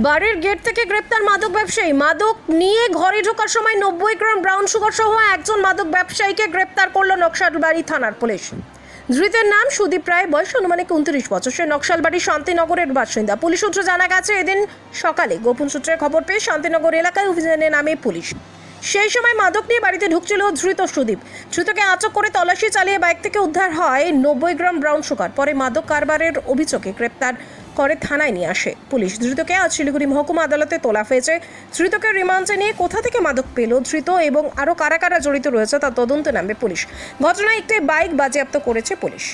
বাড়ির গেট থেকে গ্রেপ্তার মাদক ব্যবসায়ী। মাদক নিয়ে ঘরে ঢোকার সময় নব্বই গ্রাম ব্রাউন সুগার সহ একজন মাদক ব্যবসায়ীকে গ্রেপ্তার করল নকশালবাড়ি থানার পুলিশ। ধৃতের নাম সুদীপ রায়, বয়স অনুমানিক উনত্রিশ বছর। সে নকশালবাড়ি শান্তিনগরের বাসিন্দা। পুলিশ সূত্রে জানা গেছে, এদিন সকালে গোপন সূত্রে খবর পেয়ে শান্তিনগর এলাকায় অভিযানে নামে পুলিশ। সেই সময় মাদক নিয়ে বাড়িতে ঢুকছিল ধৃত সুদীপ। ধৃতকে আচক করে তল্লাশি চালিয়ে বাইক থেকে উদ্ধার হয় নব্বই গ্রাম ব্রাউন সুগার। পরে মাদক কারবারের অভিযোগে গ্রেপ্তার করে থানায় নিয়ে আসে। পুলিশ ধৃতকে আজ শিলিগুড়ি মহকুমা আদালতে তোলা হয়েছে। ধৃতকে রিমান্ডে নিয়ে কোথা থেকে মাদক পেল ধৃত এবং আরও কারা কারা জড়িত রয়েছে তা তদন্তে নামবে পুলিশ। ঘটনায় একটি বাইক বাজেয়াপ্ত করেছে পুলিশ।